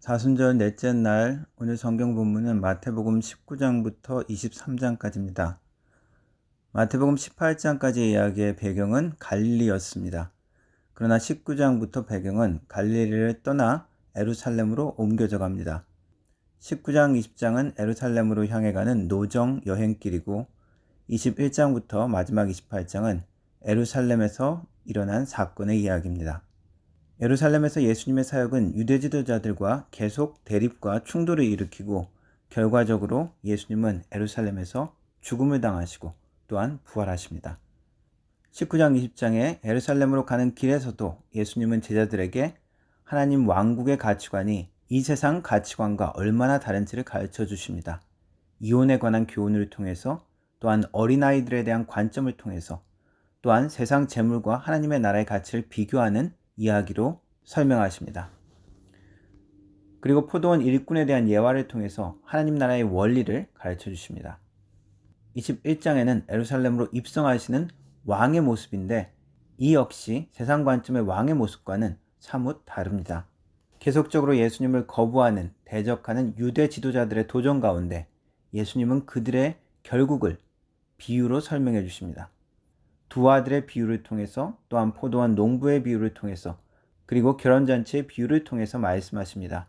사순절 넷째 날 오늘 성경 본문은 마태복음 19장부터 23장까지입니다. 마태복음 18장까지의 이야기의 배경은 갈릴리였습니다. 그러나 19장부터 배경은 갈릴리를 떠나 에루살렘으로 옮겨져 갑니다. 19장, 20장은 에루살렘으로 향해 가는 노정 여행길이고 21장부터 마지막 28장은 에루살렘에서 일어난 사건의 이야기입니다. 예루살렘에서 예수님의 사역은 유대 지도자들과 계속 대립과 충돌을 일으키고 결과적으로 예수님은 예루살렘에서 죽음을 당하시고 또한 부활하십니다. 19장 20장에 예루살렘으로 가는 길에서도 예수님은 제자들에게 하나님 왕국의 가치관이 이 세상 가치관과 얼마나 다른지를 가르쳐 주십니다. 이혼에 관한 교훈을 통해서 또한 어린아이들에 대한 관점을 통해서 또한 세상 재물과 하나님의 나라의 가치를 비교하는 이야기로 설명하십니다. 그리고 포도원 일꾼에 대한 예화를 통해서 하나님 나라의 원리를 가르쳐 주십니다. 21장에는 에루살렘으로 입성하시는 왕의 모습인데 이 역시 세상 관점의 왕의 모습과는 사뭇 다릅니다. 계속적으로 예수님을 거부하는 대적하는 유대 지도자들의 도전 가운데 예수님은 그들의 결국을 비유로 설명해 주십니다. 두 아들의 비유를 통해서 또한 포도원 농부의 비유를 통해서 그리고 결혼잔치의 비유를 통해서 말씀하십니다.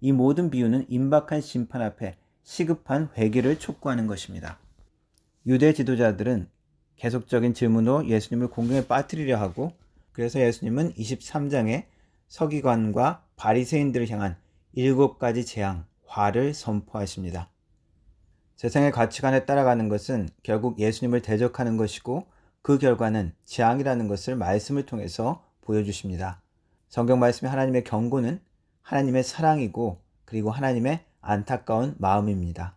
이 모든 비유는 임박한 심판 앞에 시급한 회개를 촉구하는 것입니다. 유대 지도자들은 계속적인 질문으로 예수님을 공경에 빠뜨리려 하고 그래서 예수님은 23장에 서기관과 바리새인들을 향한 일곱 가지 재앙, 화를 선포하십니다. 세상의 가치관에 따라가는 것은 결국 예수님을 대적하는 것이고 그 결과는 재앙이라는 것을 말씀을 통해서 보여주십니다. 성경 말씀의 하나님의 경고는 하나님의 사랑이고 그리고 하나님의 안타까운 마음입니다.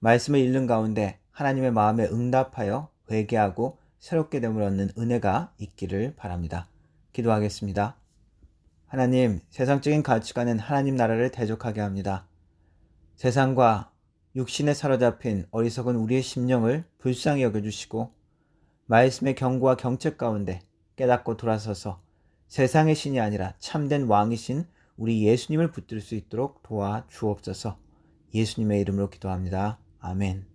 말씀을 읽는 가운데 하나님의 마음에 응답하여 회개하고 새롭게 됨을 얻는 은혜가 있기를 바랍니다. 기도하겠습니다. 하나님, 세상적인 가치관은 하나님 나라를 대적하게 합니다. 세상과 육신에 사로잡힌 어리석은 우리의 심령을 불쌍히 여겨주시고 말씀의 경고와 경책 가운데 깨닫고 돌아서서 세상의 신이 아니라 참된 왕이신 우리 예수님을 붙들 수 있도록 도와 주옵소서 예수님의 이름으로 기도합니다. 아멘.